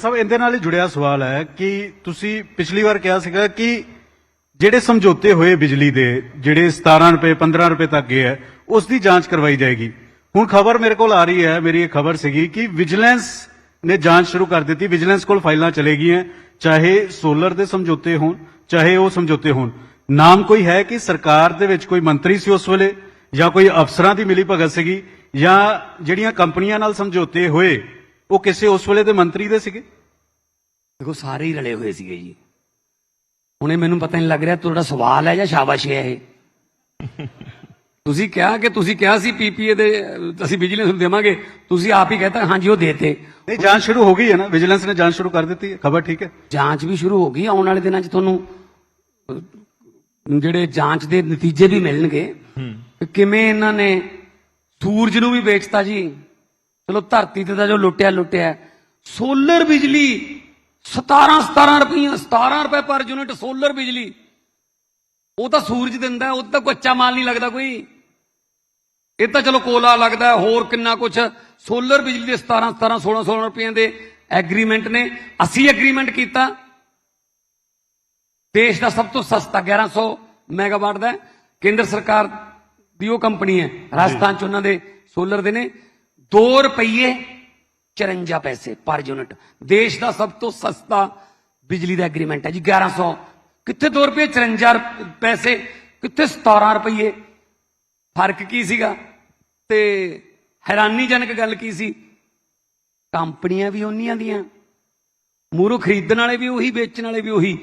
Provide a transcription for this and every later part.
ਸਾਹਿਬ, ਇਹਦੇ ਨਾਲ ਹੀ ਜੁੜਿਆ ਸਵਾਲ ਹੈ ਕਿ ਤੁਸੀਂ ਪਿਛਲੀ ਵਾਰ ਕਿਹਾ ਸੀਗਾ ਕਿ ਜਿਹੜੇ ਸਮਝੌਤੇ ਹੋਏ ਬਿਜਲੀ ਦੇ, ਜਿਹੜੇ 17 ਰੁਪਏ 15 ਰੁਪਏ ਤੱਕ ਗਏ ਹੈ, ਉਸ ਦੀ ਜਾਂਚ ਕਰਵਾਈ ਜਾਏਗੀ। ਹੁਣ ਖਬਰ ਮੇਰੇ ਕੋਲ ਆ ਰਹੀ ਹੈ, ਮੇਰੀ ਇਹ ਖਬਰ ਸੀਗੀ ਕਿ ਵਿਜੀਲੈਂਸ ਨੇ ਜਾਂਚ ਸ਼ੁਰੂ ਕਰ ਦਿੱਤੀ। ਵਿਜੀਲੈਂਸ ਕੋਲ ਫਾਈਲਾਂ ਚਲੇ ਗਈਆਂ ਚਾਹੇ ਸੋਲਰ ਦੇ ਸਮਝੌਤੇ ਹੋਣ, ਚਾਹੇ ਉਹ ਸਮਝੌਤੇ ਹੋਣ। ਨਾਮ ਕੋਈ ਹੈ ਕਿ ਸਰਕਾਰ ਦੇ ਵਿੱਚ ਕੋਈ ਮੰਤਰੀ ਸੀ ਉਸ ਵੇਲੇ, ਜਾਂ ਕੋਈ ਅਫਸਰਾਂ ਦੀ ਮਿਲੀ ਭਗਤ ਸੀਗੀ, ਜਾਂ ਜਿਹੜੀਆਂ ਕੰਪਨੀਆਂ ਨਾਲ ਸਮਝੌਤੇ ਹੋਏ ਉਹ ਕਿਸੇ ਉਸ ਵੇਲੇ ਦੇ ਮੰਤਰੀ ਦੇ ਸੀਗੇ? ਦੇਖੋ ਸਾਰੇ ਹੀ ਰਲੇ ਹੋਏ ਸੀਗੇ ਜੀ। ਹੁਣੇ ਮੈਨੂੰ ਪਤਾ ਨਹੀਂ ਲੱਗ ਰਿਹਾ ਤੁਹਾਡਾ ਸਵਾਲ ਹੈ ਜਾਂ ਸ਼ਾਬਾਸ਼ ਹੈ ਇਹ। ਤੁਸੀਂ ਕਿਹਾ ਕਿ ਤੁਸੀਂ ਕਿਹਾ ਸੀ ਪੀਪੀਏ ਦੇ ਅਸੀਂ ਵਿਜੀਲੈਂਸ ਨੂੰ ਦੇਵਾਂਗੇ। ਤੁਸੀਂ ਆਪ ਹੀ ਕਹਤਾ ਹਾਂਜੀ ਉਹ ਦੇਤੇ। ਨਹੀਂ ਜਾਂਚ ਸ਼ੁਰੂ ਹੋ ਗਈ ਹੈ ਨਾ। ਵਿਜੀਲੈਂਸ ਨੇ ਜਾਂਚ ਸ਼ੁਰੂ ਕਰ ਦਿੱਤੀ ਹੈ। ਖਬਰ ਠੀਕ ਹੈ। ਜਾਂਚ ਵੀ ਸ਼ੁਰੂ ਹੋ ਗਈ ਆਉਣ ਵਾਲੇ ਦਿਨਾਂ 'ਚ ਤੁਹਾਨੂੰ ਜਿਹੜੇ ਜਾਂਚ ਦੇ ਨਤੀਜੇ ਵੀ ਮਿਲਣਗੇ। ਕਿਵੇਂ ਇਹਨਾਂ ਨੇ ਸੂਰਜ ਨੂੰ ਵੀ ਵੇਚਤਾ ਜੀ? ਚਲੋ ਧਰਤੀ ਤੇ ਤਾਂ ਜੋ ਲੁੱਟਿਆ ਲੁੱਟਿਆ ਸੋਲਰ ਬਿਜਲੀ 17 17 ਰੁਪਈਆ 17 ਰੁਪਏ ਪਰ ਯੂਨਿਟ ਸੋਲਰ ਬਿਜਲੀ। ਉਹ ਤਾਂ ਸੂਰਜ ਦਿੰਦਾ ਉਹ ਤਾਂ ਕੱਚਾ ਮਾਲ ਨਹੀਂ ਲੱਗਦਾ ਕੋਈ। ਇਹ ਤਾਂ ਚਲੋ ਕੋਲਾ ਲੱਗਦਾ ਹੋਰ ਕਿੰਨਾ ਕੁਛ। ਸੋਲਰ ਬਿਜਲੀ ਦੇ 17 17 16 16 ਰੁਪਏ ਦੇ ਐਗਰੀਮੈਂਟ ਨੇ। ਅਸੀਂ ਐਗਰੀਮੈਂਟ ਕੀਤਾ। ਦੇਸ਼ ਦਾ ਸਭ ਤੋਂ ਸਸਤਾ 1100 ਮੈਗਾਵਾਟ ਦਾ ਕੇਂਦਰ ਸਰਕਾਰ ਦੀ ਉਹ ਕੰਪਨੀ ਹੈ, ਰਾਜਸਥਾਨ ਚ ਉਹਨਾਂ ਦੇ ਸੋਲਰ ਦੇ ਨੇ। 2 ਰੁਪਏ 54 ਪੈਸੇ ਪਰ ਯੂਨਿਟ। ਦੇਸ਼ ਦਾ ਸਭ ਤੋਂ ਸਸਤਾ ਬਿਜਲੀ ਦਾ ਐਗਰੀਮੈਂਟ ਹੈ ਜੀ 1100 ਕਿੱਥੇ 2 ਰੁਪਏ 54 ਪੈਸੇ, ਕਿੱਥੇ 17 ਰੁਪਏ ਫ਼ਰਕ ਕੀ ਸੀਗਾ? ਤੇ ਹੈਰਾਨੀਜਨਕ ਗੱਲ ਕੀ ਸੀ? ਕੰਪਨੀਆਂ ਵੀ ਉਹਨੀਆਂ ਦੀਆਂ, ਮੂਰੋ ਖਰੀਦਣ ਵਾਲੇ ਵੀ ਉਹੀ, ਵੇਚਣ ਵਾਲੇ ਵੀ ਉਹੀ।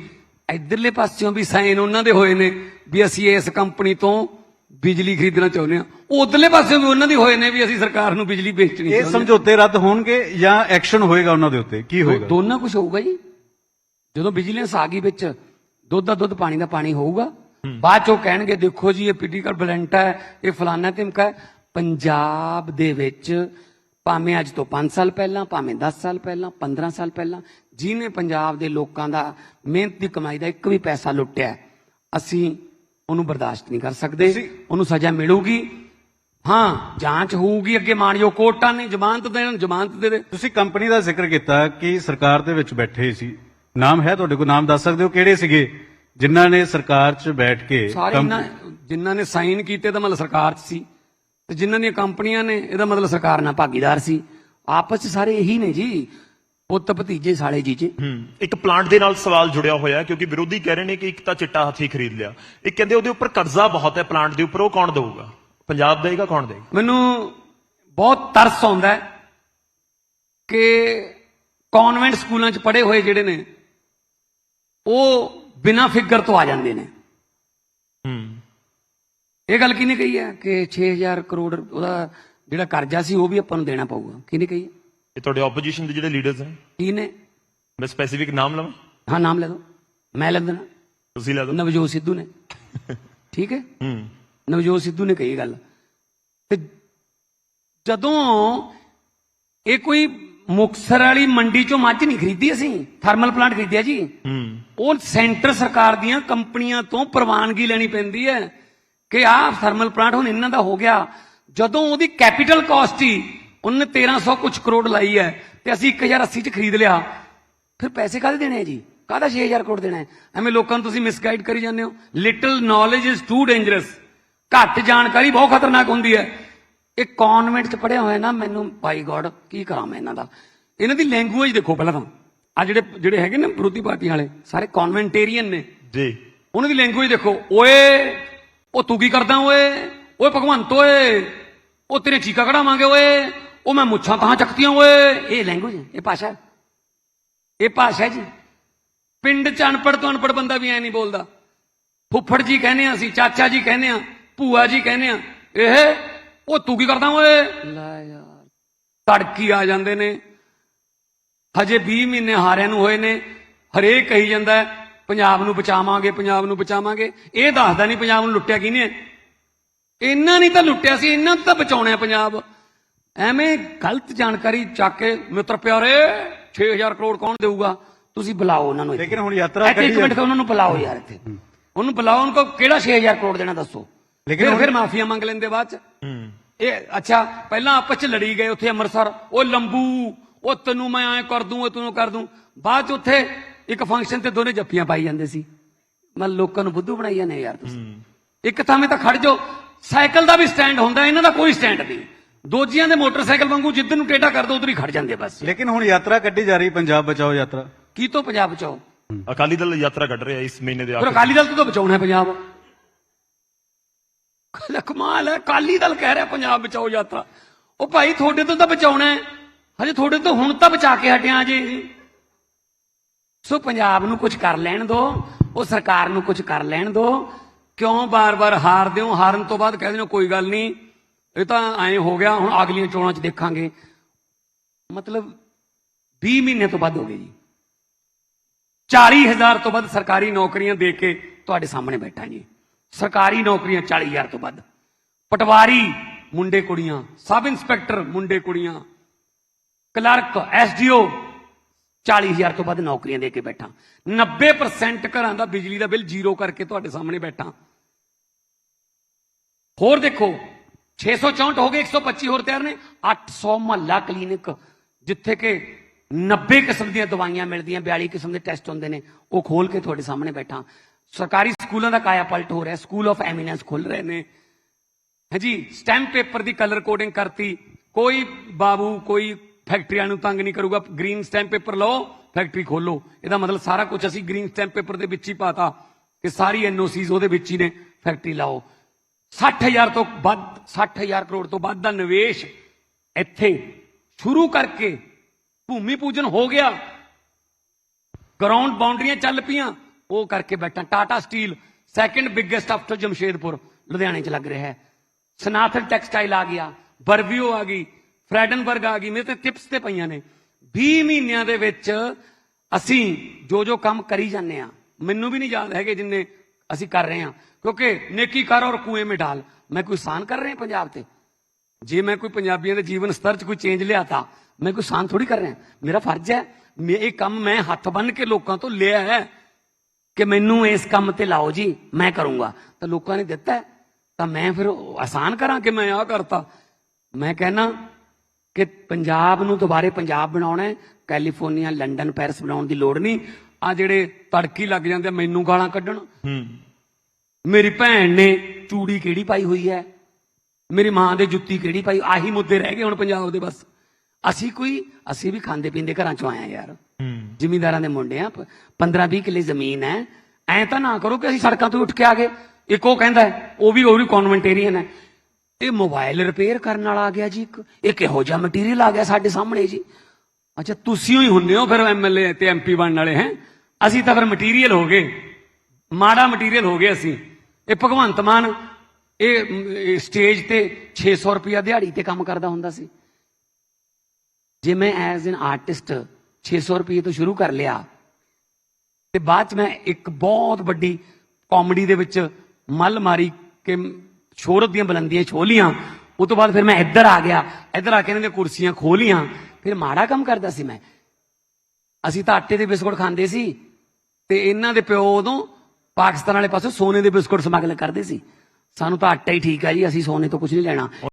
ਇਧਰਲੇ ਪਾਸਿਓਂ ਵੀ ਸਾਈਨ ਉਹਨਾਂ ਦੇ ਹੋਏ ਨੇ ਵੀ ਅਸੀਂ ਇਸ ਕੰਪਨੀ ਤੋਂ ਬਿਜਲੀ ਖਰੀਦਣਾ ਚਾਹੁੰਦੇ ਹਾਂ ਉਧਰਲੇ ਪਾਸਿਓਂ ਵੀ ਉਹਨਾਂ ਦੇ ਹੋਏ ਨੇ ਵੀ ਅਸੀਂ ਸਰਕਾਰ ਨੂੰ ਬਿਜਲੀ ਵੇਚਣੀ ਇਹ ਸਮਝੌਤੇ ਰੱਦ ਹੋਣਗੇ ਜਾਂ ਐਕਸ਼ਨ ਹੋਏਗਾ ਉਹਨਾਂ ਦੇ ਉੱਤੇ? ਕੀ ਹੋਏਗਾ? ਦੋਨਾਂ ਕੁਝ ਹੋਊਗਾ ਜੀ। ਜਦੋਂ ਵਿਜੀਲੈਂਸ ਆ ਗਈ ਵਿੱਚ ਦੁੱਧ ਦਾ ਦੁੱਧ ਪਾਣੀ ਦਾ ਪਾਣੀ ਹੋਊਗਾ ਬਾਅਦ ਚੋਂ ਕਹਿਣਗੇ ਦੇਖੋ ਜੀ ਇਹ ਪੋਲੀਟੀਕਲ ਬਲੈਂਟ ਹੈ ਇਹ ਫਲਾਨਾ ਧਮਕਾ ਹੈ। ਪੰਜਾਬ ਦੇ ਵਿੱਚ ਭਾਵੇਂ ਅੱਜ ਤੋਂ 5 ਸਾਲ ਪਹਿਲਾਂ ਭਾਵੇਂ 10 ਸਾਲ ਪਹਿਲਾਂ 15 ਸਾਲ ਪਹਿਲਾਂ ਜਿਹਨੇ ਪੰਜਾਬ ਦੇ ਲੋਕਾਂ ਦਾ ਮਿਹਨਤ ਦੀ ਕਮਾਈ ਦਾ ਇੱਕ ਵੀ ਪੈਸਾ ਲੁੱਟਿਆ ਅਸੀਂ ਉਹਨੂੰ ਬਰਦਾਸ਼ਤ ਨਹੀਂ ਕਰ ਸਕਦੇ। ਉਹਨੂੰ ਸਜ਼ਾ ਮਿਲੂਗੀ। ਹਾਂ ਜਾਂਚ ਹੋਊਗੀ ਅੱਗੇ ਮਾਣਯੋਗ ਕੋਰਟਾਂ ਨੇ ਜ਼ਮਾਨਤ ਦੇਣ ਜ਼ਮਾਨਤ ਦੇ ਦੇ। ਤੁਸੀਂ ਕੰਪਨੀ ਦਾ ਜ਼ਿਕਰ ਕੀਤਾ ਕਿ ਸਰਕਾਰ ਦੇ ਵਿੱਚ ਬੈਠੇ ਸੀ। ਨਾਮ ਹੈ ਤੁਹਾਡੇ ਕੋਲ ਨਾਮ ਦੱਸ ਸਕਦੇ ਹੋ ਕਿਹੜੇ ਸੀਗੇ? ਜਿਨ੍ਹਾਂ ਨੇ ਸਰਕਾਰ 'ਚ ਬੈਠ ਕੇ ਸਾਰੇ ਜਿਨ੍ਹਾਂ ਨੇ ਸਾਈਨ ਕੀਤੇ ਤਾਂ ਮਤਲਬ ਸਰਕਾਰ 'ਚ ਸੀ। ਤੇ ਜਿਨ੍ਹਾਂ ਦੀਆਂ ਕੰਪਨੀਆਂ ਨੇ ਇਹਦਾ ਮਤਲਬ ਸਰਕਾਰ ਨਾਲ ਭਾਗੀਦਾਰ ਸੀ। ਆਪਸ 'ਚ ਸਾਰੇ ਇਹੀ ਨੇ ਜੀ। ਪੁੱਤ ਭਤੀਜੇ ਸਾਲੇ ਜੀਜੇ। ਹੂੰ ਇੱਕ ਪਲਾਂਟ ਦੇ ਨਾਲ ਸਵਾਲ ਜੁੜਿਆ ਹੋਇਆ ਕਿਉਂਕਿ ਵਿਰੋਧੀ ਕਹਿ ਰਹੇ ਨੇ ਕਿ ਇੱਕ ਤਾਂ ਚਿੱਟਾ ਹਾਥੀ ਖਰੀਦ ਲਿਆ। ਇੱਕ ਕਹਿੰਦੇ ਉਹਦੇ ਉੱਪਰ ਕਰਜ਼ਾ ਬਹੁਤ ਹੈ ਪਲਾਂਟ ਦੇ ਉੱਪਰ ਉਹ ਕੌਣ ਦੇਊਗਾ? ਪੰਜਾਬ ਦੇਗਾ ਕੌਣ ਦੇਗਾ ਮੈਨੂੰ ਬਹੁਤ ਤਰਸ ਆਉਂਦਾ ਹੈ ਕਿ ਕਨਵੈਂਟ ਸਕੂਲਾਂ 'ਚ ਪੜ੍ਹੇ ਹੋਏ ਜਿਹੜੇ ਨੇ ਉਹ ਬਿਨਾਂ ਫਿਕਰ ਤੋਂ ਆ ਜਾਂਦੇ ਨੇ। ਹੂੰ। ਇਹ ਗੱਲ ਕਿਹਨੇ ਕਹੀ ਹੈ ਕਿ 6000 ਕਰੋੜ ਉਹਦਾ ਜਿਹੜਾ ਕਰਜ਼ਾ ਸੀ ਉਹ ਵੀ ਆਪਾਂ ਨੂੰ ਦੇਣਾ ਪਊਗਾ? ਕਿਹਨੇ ਕਹੀ ਹੈ? ਇਹ ਤੁਹਾਡੇ ਆਪੋਜੀਸ਼ਨ ਦੇ ਜਿਹੜੇ ਲੀਡਰਸ ਹਨ ਕਿਹਨੇ ਮੈਂ ਸਪੈਸੀਫਿਕ ਨਾਮ ਲਵਾਂ? ਹਾਂ ਨਾਮ ਲੈ ਦੋ ਮੈਂ ਲੈ ਦੇਣਾ। ਤੁਸੀਂ ਲੈ ਦਿਓ। ਨਵਜੋਤ ਸਿੱਧੂ ਨੇ। ਠੀਕ ਹੈ? ਹੂੰ। ਨਵਜੋਤ ਸਿੱਧੂ ਨੇ ਕਹੀ ਗੱਲ। ਤੇ ਜਦੋਂ ਇਹ ਕੋਈ ਮੁਕਸਰ ਵਾਲੀ ਮੰਡੀ ਚੋਂ ਮੱਝ ਨਹੀਂ ਖਰੀਦੀ ਅਸੀਂ ਥਰਮਲ ਪਲਾਂਟ ਖਰੀਦਿਆ ਜੀ ਹੂੰ। ਉਹ ਸੈਂਟਰ ਸਰਕਾਰ ਦੀਆਂ ਕੰਪਨੀਆਂ ਤੋਂ ਪ੍ਰਵਾਨਗੀ ਲੈਣੀ ਪੈਂਦੀ ਹੈ ਕਿ ਆਹ ਥਰਮਲ ਪਲਾਂਟ ਹੁਣ ਇਹਨਾਂ ਦਾ ਹੋ ਗਿਆ। ਜਦੋਂ ਉਹਦੀ ਕੈਪੀਟਲ ਕਾਸਟ ਹੀ ਉਹਨੇ 1300 ਕੁਝ ਕਰੋੜ ਲਾਈ ਹੈ ਤੇ ਅਸੀਂ 1080 ਚ ਖਰੀਦ ਲਿਆ। ਫਿਰ ਪੈਸੇ ਕਾਹਦੇ ਦੇਣੇ ਜੀ? ਕਾਹਦਾ 6000 ਕਰੋੜ ਦੇਣਾ ਹੈ? ਐਵੇਂ ਲੋਕਾਂ ਨੂੰ ਤੁਸੀਂ ਮਿਸਗਾਈਡ ਕਰੀ ਜਾਂਦੇ ਹੋ। Little knowledge is too dangerous ਘੱਟ ਜਾਣਕਾਰੀ ਬਹੁਤ ਖਤਰਨਾਕ ਹੁੰਦੀ ਹੈ। ਇਹ ਕਨਵੈਂਟ ਚ ਪੜਿਆ ਹੋਇਆ ਨਾ ਮੈਨੂੰ ਬਾਈ ਗੋਡ ਕੀ ਕਰਾਂ ਮੈਂ ਇਹਨਾਂ ਦਾ? ਇਹਨਾਂ ਦੀ ਲੈਂਗੁਏਜ ਦੇਖੋ ਪਹਿਲਾਂ ਤਾਂ। ਆ ਜਿਹੜੇ ਜਿਹੜੇ ਹੈਗੇ ਨੇ ਵਿਰੋਧੀ ਪਾਰਟੀਆਂ ਵਾਲੇ ਸਾਰੇ ਕਨਵੈਂਟੇਰੀਅਨ ਨੇ। ਜੀ। ਉਹਨਾਂ ਦੀ ਲੈਂਗੁਏਜ ਦੇਖੋ। ਓਏ ਉਹ ਤੂੰ ਕੀ ਕਰਦਾ ਓਏ? ਓਏ ਭਗਵੰਤ ਓਏ ਉਹ ਤੇਰੇ ਚੀਕਾ ਕਢਾਵਾਂਗੇ ਓਏ। ਉਹ ਮੈਂ ਮੁੱਛਾਂ ਤਾਂ ਚੱਕਤੀਆਂ ਓਏ। ਇਹ ਲੈਂਗੁਏਜ ਹੈ ਇਹ ਭਾਸ਼ਾ। ਇਹ ਭਾਸ਼ਾ ਜੀ। ਪਿੰਡ ਚ ਅਨਪੜ ਤੋਂ ਅਨਪੜ ਬੰਦਾ ਵੀ ਐ ਨਹੀਂ ਬੋਲਦਾ। ਫੁੱਫੜ ਜੀ ਕਹਿੰਦੇ ਆ ਅਸੀਂ ਚਾਚਾ ਜੀ ਕਹਿੰਦੇ ਆ ਭੂਆ ਜੀ ਕਹਿੰਦੇ ਆ ਇਹ ਉਹ ਤੂੰ ਕੀ ਕਰਦਾ ਓਏ? ਲੈ ਯਾਰ। ਤੜਕੀ ਆ ਜਾਂਦੇ ਨੇ। ਹਜੇ 20 ਮਹੀਨੇ ਹਾਰਿਆਂ ਨੂੰ ਹੋਏ ਨੇ। ਹਰੇਕ ਕਹੀ ਜਾਂਦਾ ਪੰਜਾਬ ਨੂੰ ਬਚਾਵਾਂਗੇ ਪੰਜਾਬ ਨੂੰ ਬਚਾਵਾਂਗੇ। ਇਹ ਦੱਸਦਾ ਨਹੀਂ ਪੰਜਾਬ ਨੂੰ ਲੁੱਟਿਆ ਕਿਹਨੇ? ਇਹਨਾਂ ਨਹੀਂ ਤਾਂ ਲੁੱਟਿਆ ਸੀ ਇਹਨਾਂ ਨੂੰ ਤਾਂ ਬਚਾਉਣਾ ਹੈ ਪੰਜਾਬ। ਐਵੇਂ ਗਲਤ ਜਾਣਕਾਰੀ ਚੱਕ ਕੇ ਮਿੱਤਰ ਪਿਆਰੇ 6000 ਕਰੋੜ ਕੌਣ ਦੇਊਗਾ? ਤੁਸੀਂ ਬੁਲਾਓ ਉਹਨਾਂ ਨੂੰ। ਲੇਕਿਨ ਹੁਣ ਯਾਤਰਾ ਇੱਥੇ ਇੱਕ ਕੱਢੀ ਮਿੰਟ ਉਹਨਾਂ ਨੂੰ ਬੁਲਾਓ ਯਾਰ ਇੱਥੇ। ਉਹਨੂੰ ਬੁਲਾਓ ਉਹਨਾਂ ਕੋ ਕਿਹੜਾ 6000 ਕਰੋੜ ਦੇਣਾ ਦੱਸੋ? ਲੇਕਿਨ ਫਿਰ ਮਾਫੀਆ ਮੰਗ ਲੈਂਦੇ ਬਾਅਦ ਚ। ਇਹ ਅੱਛਾ ਪਹਿਲਾਂ ਆਪਸ ਚ ਲੜੀ ਗਏ ਉੱਥੇ ਅੰਮ੍ਰਿਤਸਰ। ਉਹ ਲੰਬੂ ਉਹ ਤੈਨੂੰ ਮੈਂ ਐ ਕਰ ਦੂੰ ਉਹ ਤੈਨੂੰ ਕਰ ਦੂੰ। ਬਾਅਦ ਚ ਉੱਥੇ ਇੱਕ ਫੰਕਸ਼ਨ ਤੇ ਦੋਨੇ ਜੱਫੀਆਂ ਪਾਈ ਜਾਂਦੇ ਸੀ। ਮੈਂ ਲੋਕਾਂ ਨੂੰ ਬੁੱਧੂ ਬਣਾਈ ਜਾਂਦੇ ਯਾਰ ਤੁਸੀਂ। ਇੱਕ ਥਾਵੇਂ ਤਾਂ ਖੜ ਜਾਓ। ਸਾਈਕਲ ਦਾ ਵੀ ਸਟੈਂਡ ਹੁੰਦਾ ਇਹਨਾਂ ਦਾ ਕੋਈ ਸਟੈਂਡ ਨਹੀਂ। ਦੋਜੀਆਂ ਦੇ ਮੋਟਰਸਾਈਕਲ ਵਾਂਗੂ ਜਿੱਧਰ ਨੂੰ ਟੇਢਾ ਕਰ ਦੋ ਉਧਰ ਹੀ ਖੜ ਜਾਂਦੇ ਬਸ। ਲੇਕਿਨ ਹੁਣ ਯਾਤਰਾ ਕੱਢੀ ਜਾ ਰਹੀ ਪੰਜਾਬ ਬਚਾਓ ਯਾਤਰਾ। ਕੀ ਤੋਂ ਪੰਜਾਬ ਬਚਾਓ? ਅਕਾਲੀ ਦਲ ਯਾਤਰਾ ਕੱਢ ਰਿਹਾ ਇਸ ਮਹੀਨੇ ਦੇ ਆਖਰ ਅਕਾਲੀ ਦਲ ਤੋਂ ਤਾਂ ਬਚਾਉਣਾ ਹੈ ਪੰਜਾਬ। ਕਮਾਲ ਹੈ ਅਕਾਲੀ ਦਲ ਕਹਿ ਰਿਹਾ ਪੰਜਾਬ ਬਚਾਓ ਯਾਤਰਾ। ਉਹ ਭਾਈ ਤੁਹਾਡੇ ਤੋਂ ਤਾਂ ਬਚਾਉਣਾ ਹੈ। ਹਜੇ ਤੁਹਾਡੇ ਤੋਂ ਹੁਣ ਤਾਂ ਬਚਾ ਕੇ ਹਟਿਆ ਜੇ। ਸੋ ਪੰਜਾਬ ਨੂੰ ਕੁਝ ਕਰ ਲੈਣ ਦੋ ਉਹ ਸਰਕਾਰ ਨੂੰ ਕੁਝ ਕਰ ਲੈਣ ਦੋ। ਕਿਉਂ ਬਾਰ-ਬਾਰ ਹਾਰਦੇ ਹੋ? ਹਾਰਨ ਤੋਂ ਬਾਅਦ ਕਹਿੰਦੇ ਨੇ ਕੋਈ ਗੱਲ ਨਹੀਂ। ਇਹ ਤਾਂ ਐਂ ਹੋ ਗਿਆ, ਹੁਣ ਅਗਲੀਆਂ ਚੋਣਾਂ 'ਚ ਦੇਖਾਂਗੇ। ਮਤਲਬ 20 ਮਹੀਨੇ ਤੋਂ ਵੱਧ ਹੋ ਗਏ ਜੀ। 40000 ਤੋਂ ਵੱਧ ਸਰਕਾਰੀ ਨੌਕਰੀਆਂ ਦੇ ਕੇ ਤੁਹਾਡੇ ਸਾਹਮਣੇ ਬੈਠਾ ਜੀ। ਸਰਕਾਰੀ ਨੌਕਰੀਆਂ 40000 ਤੋਂ ਵੱਧ। ਪਟਵਾਰੀ ਮੁੰਡੇ ਕੁੜੀਆਂ, ਸਬ ਇੰਸਪੈਕਟਰ ਮੁੰਡੇ ਕੁੜੀਆਂ, ਕਲਰਕ, ਐਸਡੀਓ 40000 ਤੋਂ ਵੱਧ ਨੌਕਰੀਆਂ ਦੇ ਕੇ ਬੈਠਾ। 90% ਘਰਾਂ ਦਾ ਬਿਜਲੀ ਦਾ ਬਿੱਲ ਜ਼ੀਰੋ ਕਰਕੇ ਤੁਹਾਡੇ ਸਾਹਮਣੇ ਬੈਠਾ। ਹੋਰ ਦੇਖੋ 664 ਹੋ ਗਏ 125 ਹੋਰ ਤਿਆਰ ਨੇ 800 ਮਹੱਲਾ ਕਲੀਨਿਕ ਜਿੱਥੇ ਕਿ 90 ਕਿਸਮ ਦੀਆਂ ਦਵਾਈਆਂ ਮਿਲਦੀਆਂ 42 ਕਿਸਮ ਦੇ ਟੈਸਟ ਹੁੰਦੇ ਨੇ ਉਹ ਖੋਲ ਕੇ ਤੁਹਾਡੇ ਸਾਹਮਣੇ ਬੈਠਾ ਸਰਕਾਰੀ ਸਕੂਲਾਂ ਦਾ ਕਾਇਆ ਪਲਟ ਹੋ ਰਿਹਾ ਸਕੂਲ ਆਫ ਐਮੀਨੈਂਸ ਖੁੱਲ ਰਹੇ ਨੇ ਹਾਂਜੀ ਸਟੈਂਪ ਪੇਪਰ ਦੀ ਕਲਰ ਕੋਡਿੰਗ ਕਰਤੀ ਕੋਈ ਬਾਬੂ ਕੋਈ ਫੈਕਟਰੀਆਂ ਨੂੰ ਤੰਗ ਨਹੀਂ ਕਰੂਗਾ ਗ੍ਰੀਨ ਸਟੈਂਪ ਪੇਪਰ ਲਓ ਫੈਕਟਰੀ ਖੋਲੋ ਇਹਦਾ ਮਤਲਬ ਸਾਰਾ ਕੁਝ ਅਸੀਂ ਗ੍ਰੀਨ ਸਟੈਂਪ ਪੇਪਰ ਦੇ ਵਿੱਚ ਹੀ ਪਾਤਾ ਕਿ ਸਾਰੀ ਐਨਓਸੀਜ਼ ਉਹਦੇ ਵਿੱਚ ਹੀ ਨੇ ਫੈਕਟਰੀ ਲਾਓ 60000 ਤੋਂ ਵੱਧ 60000 ਕਰੋੜ ਤੋਂ ਵੱਧ ਦਾ ਨਿਵੇਸ਼ ਇੱਥੇ ਸ਼ੁਰੂ ਕਰਕੇ ਭੂਮੀ ਪੂਜਨ ਹੋ ਗਿਆ। ਗਰਾਊਂਡ ਬਾਉਂਡਰੀਆਂ ਚੱਲ ਪਈਆਂ। ਉਹ ਕਰਕੇ ਬੈਠਾ Tata steel second biggest after Jamshedpur ਲੁਧਿਆਣੇ 'ਚ ਲੱਗ ਰਿਹਾ ਹੈ। ਸਨਾਥਨ ਟੈਕਸਟਾਈਲ ਆ ਗਿਆ ਬਰਵਿਓ ਆ ਗਈ ਫਰੈਡਨਬਰਗ ਆ ਗਈ, ਮੇਰੇ ਤੇ ਟਿਪਸ ਤੇ ਪਈਆਂ ਨੇ। 20 ਮਹੀਨਿਆਂ ਦੇ ਵਿੱਚ ਅਸੀਂ ਜੋ ਜੋ ਕੰਮ ਕਰੀ ਜਾਂਦੇ ਆ ਮੈਨੂੰ ਵੀ ਨਹੀਂ ਯਾਦ ਹੈਗੇ ਜਿੰਨੇ ਅਸੀਂ ਕਰ ਰਹੇ ਹਾਂ। ਕਿਉਂਕਿ ਨੇਕੀ ਕਰ ਔਰ ਕੂਏ ਮੇ ਡਾਲ ਮੈਂ ਕੋਈ ਸਾਨ ਕਰ ਰਿਹਾ ਪੰਜਾਬ ਤੇ? ਜੇ ਮੈਂ ਕੋਈ ਪੰਜਾਬੀਆਂ ਦੇ ਜੀਵਨ ਸਤਰ 'ਚ ਕੋਈ ਚੇਂਜ ਲਿਆਤਾ ਮੈਂ ਕੋਈ ਸਾਨ ਥੋੜੀ ਕਰ ਰਿਹਾ? ਮੇਰਾ ਫਰਜ਼ ਹੈ, ਮੈਂ ਇਹ ਕੰਮ ਮੈਂ ਹੱਥ ਬੰਨ ਕੇ ਲੋਕਾਂ ਤੋਂ ਲਿਆ ਹੈ ਕਿ ਮੈਨੂੰ ਇਸ ਕੰਮ ਤੇ ਲਾਓ ਜੀ, ਮੈਂ ਕਰੂੰਗਾ। ਤਾਂ ਲੋਕਾਂ ਨੇ ਦਿੱਤਾ ਤਾਂ ਮੈਂ ਫਿਰ ਆਸਾਨ ਕਰਾਂ ਕਿ ਮੈਂ ਆਹ ਕਰਤਾ? ਮੈਂ ਕਹਿਣਾ ਕਿ ਪੰਜਾਬ ਨੂੰ ਦੁਬਾਰੇ ਪੰਜਾਬ ਬਣਾਉਣਾ ਹੈ। ਕੈਲੀਫੋਰਨੀਆ, ਲੰਡਨ, ਪੈਰਿਸ ਬਣਾਉਣ ਦੀ ਲੋੜ ਨਹੀਂ। ਆ ਜਿਹੜੇ ਤੜਕੀ ਲੱਗ ਜਾਂਦੇ ਮੈਨੂੰ ਗਾਲਾਂ ਕੱਢਣ। ਹੂੰ। ਮੇਰੀ ਭੈਣ ਨੇ ਚੂੜੀ ਕਿਹੜੀ ਪਾਈ ਹੋਈ ਹੈ? ਮੇਰੀ ਮਾਂ ਦੇ ਜੁੱਤੀ ਕਿਹੜੀ ਪਾਈ? ਆਹੀ ਮੁੱਦੇ ਰਹਿ ਗਏ ਹੁਣ ਪੰਜਾਬ ਦੇ ਬਸ। ਅਸੀਂ ਕੋਈ ਅਸੀਂ ਵੀ ਖਾਂਦੇ ਪੀਂਦੇ ਘਰਾਂ ਚੋਂ ਆਏ ਆ ਯਾਰ। ਜ਼ਿਮੀਂਦਾਰਾਂ ਦੇ ਮੁੰਡੇ ਆ 15 20 ਕਿੱਲੇ ਜ਼ਮੀਨ ਹੈ। ਐ ਤਾਂ ਨਾ ਕਰੋ ਕਿ ਅਸੀਂ ਸੜਕਾਂ ਤੋਂ ਉੱਠ ਕੇ ਆ ਗਏ। ਇੱਕ ਉਹ ਕਹਿੰਦਾ ਉਹ ਵੀ ਉਹ ਵੀ ਕਨਵੈਂਟੇਰੀਅਨ ਹੈ। ਇਹ ਮੋਬਾਈਲ ਰਿਪੇਅਰ ਕਰਨ ਵਾਲਾ ਆ ਗਿਆ ਜੀ ਇੱਕ। ਇਹ ਕਿਹੋ ਜਿਹਾ ਮਟੀਰੀਅਲ ਆ ਗਿਆ ਸਾਡੇ ਸਾਹਮਣੇ ਜੀ। ਅੱਛਾ, ਤੁਸੀਂ ਹੀ ਹੁੰਨੇ ਹੋ ਫਿਰ ਐਮਐਲਏ ਤੇ ਐਮਪੀ ਬਣਨ ਵਾਲੇ, ਹੈ? ਅਸੀਂ ਤਾਂ ਫਿਰ ਮਟੀਰੀਅਲ ਹੋ ਗਏ। ਮਾੜਾ ਮਟੀਰੀਅਲ ਹੋ ਗਏ ਅਸੀਂ। ਇਹ ਭਗਵੰਤ ਮਾਨ, ਇਹ ਸਟੇਜ ਤੇ 600 ਰੁਪਿਆ ਦਿਹਾੜੀ ਤੇ ਕੰਮ ਕਰਦਾ ਹੁੰਦਾ ਸੀ। ਜੇ ਮੈਂ ਐਜ਼ ਐਨ ਆਰਟਿਸਟ 600 ਰੁਪਏ ਤੋਂ ਸ਼ੁਰੂ ਕਰ ਲਿਆ, ਤੇ ਬਾਅਦ ਚ ਮੈਂ ਇੱਕ ਬਹੁਤ ਵੱਡੀ ਕਾਮੇਡੀ ਦੇ ਵਿੱਚ ਮੱਲ ਮਾਰੀ ਕਿ ਸ਼ੋਹਰਤ ਦੀਆਂ ਬੁਲੰਦੀਆਂ ਛੋਹ ਲੀਆਂ। ਉਹ ਤੋਂ ਬਾਅਦ ਫਿਰ ਮੈਂ ਇੱਧਰ ਆ ਗਿਆ। ਇੱਧਰ ਆ ਕੇ ਇਹਨਾਂ ਦੀਆਂ ਕੁਰਸੀਆਂ ਖੋਹ ਲੀਆਂ। ਫਿਰ ਮਾੜਾ ਕੰਮ ਕਰਦਾ ਸੀ ਮੈਂ। ਅਸੀਂ ਤਾਂ ਆਟੇ ਦੇ ਬਿਸਕੁਟ ਖਾਂਦੇ ਸੀ ਤੇ ਇਹਨਾਂ ਦੇ ਪਿਓ ਉਦੋਂ ਪਾਕਿਸਤਾਨ ਵਾਲੇ ਪਾਸੋਂ ਸੋਨੇ ਦੇ ਬਿਸਕੁਟ ਸਮਗਲ ਕਰਦੇ ਸੀ। ਸਾਨੂੰ ਤਾਂ ਆਟਾ ਹੀ ਠੀਕ ਆ ਜੀ, ਅਸੀਂ ਸੋਨੇ ਤੋਂ ਕੁਝ ਨਹੀਂ ਲੈਣਾ।